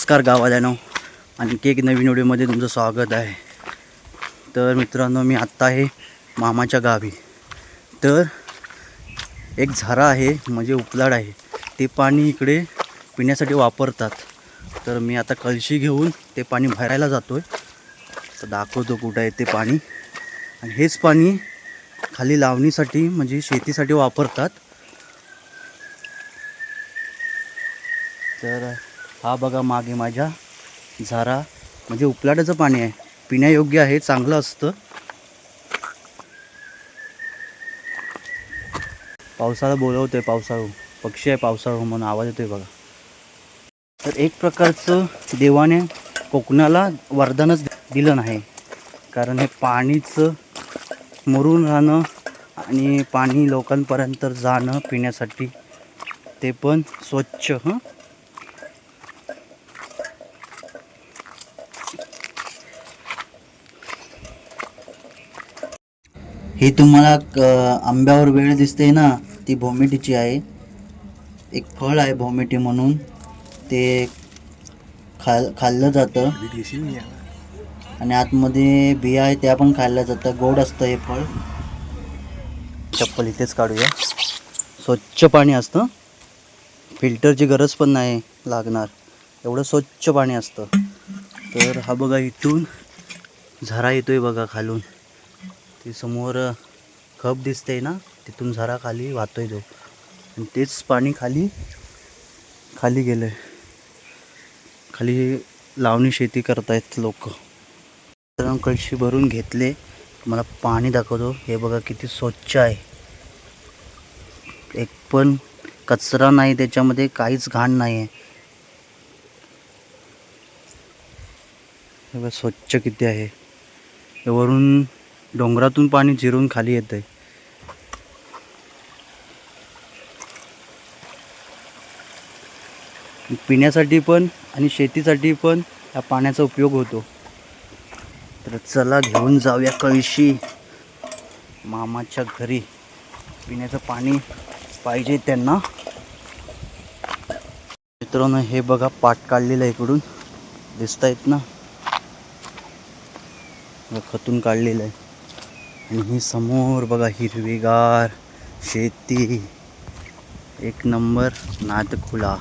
नमस्कार गावाल्यानो. आणखी एक नवीन व्हिडिओमध्ये तुमचं स्वागत आहे. तर मित्रांनो मी आत्ता आहे मामाच्या गावी. तर एक झरा आहे म्हणजे उपलाड आहे. ते पाणी इकडे पिण्यासाठी वापरतात. तर मी आता कळशी घेऊन ते पाणी भरायला जातो आहे तर दाखवतो कुठं आहे ते पाणी. आणि हेच पाणी खाली लावणीसाठी म्हणजे शेतीसाठी वापरतात. तर हा बघा मागे माझ्या झरा. म्हणजे उपलाटाचं पाणी आहे. पिण्यायोग्य आहे चांगलं असतं. पावसाळा बोलवतोय पावसाळू. पक्षी आहे पावसाळू म्हणून आवाज येतोय बघा. तर एक प्रकारचं देवाने कोकणाला वरदानच दिलं नाही. कारण हे पाणीचं मरून राहणं आणि पाणी लोकांपर्यंत जाणं पिण्यासाठी ते पण स्वच्छ हं? हे तुम्हाला क- आंब्यावर वेळ दिसते ना ती भोमिटीची आहे. एक फळ आहे भोमिटी म्हणून. ते खाल खाल्लं जातं. आणि आतमध्ये बिया आहे त्या पण खाल्ल्या जातं गोड असतं हे फळ. चप्पल इथेच काढूया. स्वच्छ पाणी असतं. फिल्टरची गरज पण नाही लागणार. एवढं स्वच्छ पाणी असतं. तर हा बघा इथून झरा येतोय बघा खालून. ते समोर खप दिसते ना तिथून झरा खाली वाहतोय तो. आणि तेच पाणी खाली खाली गेलं आहे खाली लावणी शेती करतायत लोक. तर कळशी भरून घेतले. मला पाणी दाखवतो. हे बघा किती स्वच्छ आहे. एक पण कचरा नाही त्याच्यामध्ये काहीच घाण नाही आहे हे बघा स्वच्छ किती आहे. हे वरून डोंगरातून पाणी जिरून खाली येत आहे पिण्यासाठी पण आणि शेतीसाठी पण या पाण्याचा उपयोग होतो. तर चला घेऊन जाऊया कळशी. मामाच्या घरी पिण्याचं पाणी पाहिजे त्यांना. मित्रांनो हे बघा पाट काढलेलं आहे इकडून. दिसत आहेत ना खतून काढलेलं आहे. आणि ही समोर बघा हिरवीगार शेती। एक नंबर नादखुला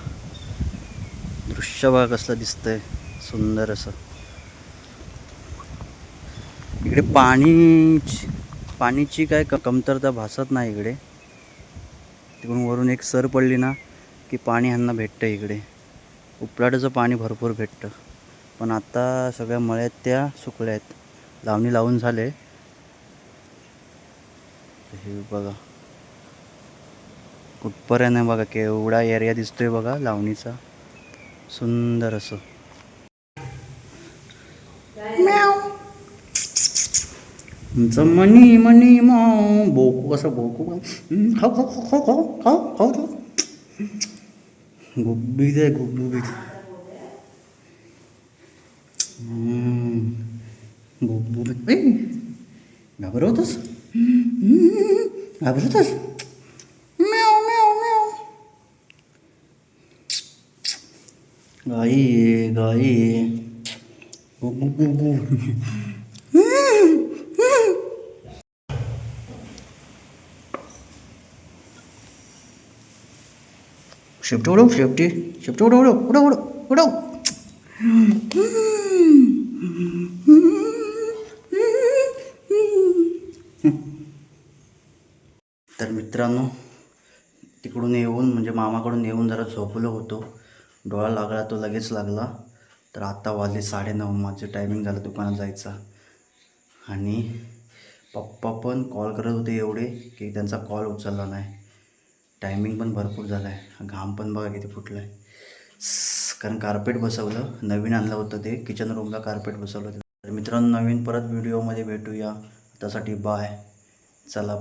दृश्य बघा कसलं दिसतंय सुंदर असं. इकडे पाणी पाणीची काय कमतरता भासत नाही इकडे. तिकडून वरून एक सर पडली ना की पाणी ह्यांना भेटतं इकडे. उपलाटाचं पाणी भरपूर भेटतं. पण आता सगळ्या मळ्यात त्या सुकल्या आहेत. लावणी लावून झाले. हे बघा. कुठपर्यंत आहे बघा केवढा एरिया दिसतोय बघा लावणीचा. सुंदर असं. तुमचं मनी मनी माव. बोकू कसं बोकू खाऊ खाऊ खाऊ खाऊ खाऊ खाऊ खाऊ गुब्बीत आहे गुबगुबीत हम्म, गुबगुबीत ए, घाबरवतोस? А вже теж. Мяу, мяу, мяу. Гаї, гаї. Гу-гу-гу-гу. Sụp đâu đâu, sụp đi. Sụp đâu đâu đâu, đâu đâu, đâu đâu. तर मित्रांनो तिकडून येऊन म्हणजे मामाकडून येऊन जरा झोपलो होतो. डोळा लागला तो लगेच लागला. तर आत्ता वाजले साडेनऊ माझं टायमिंग झालं दुकानात जायचा. आणि पप्पा पण कॉल करत होते एवढे की त्यांचा कॉल उचलला नाही. टायमिंग पण भरपूर झाला आहे घाम पण बघा किती फुटला आहे कारण कार्पेट बसवलं. नवीन आणलं होतं ते. किचन रूमला कार्पेट बसवलं होतं. तर मित्रांनो नवीन परत व्हिडिओमध्ये भेटूया. त्यासाठी बाय चला.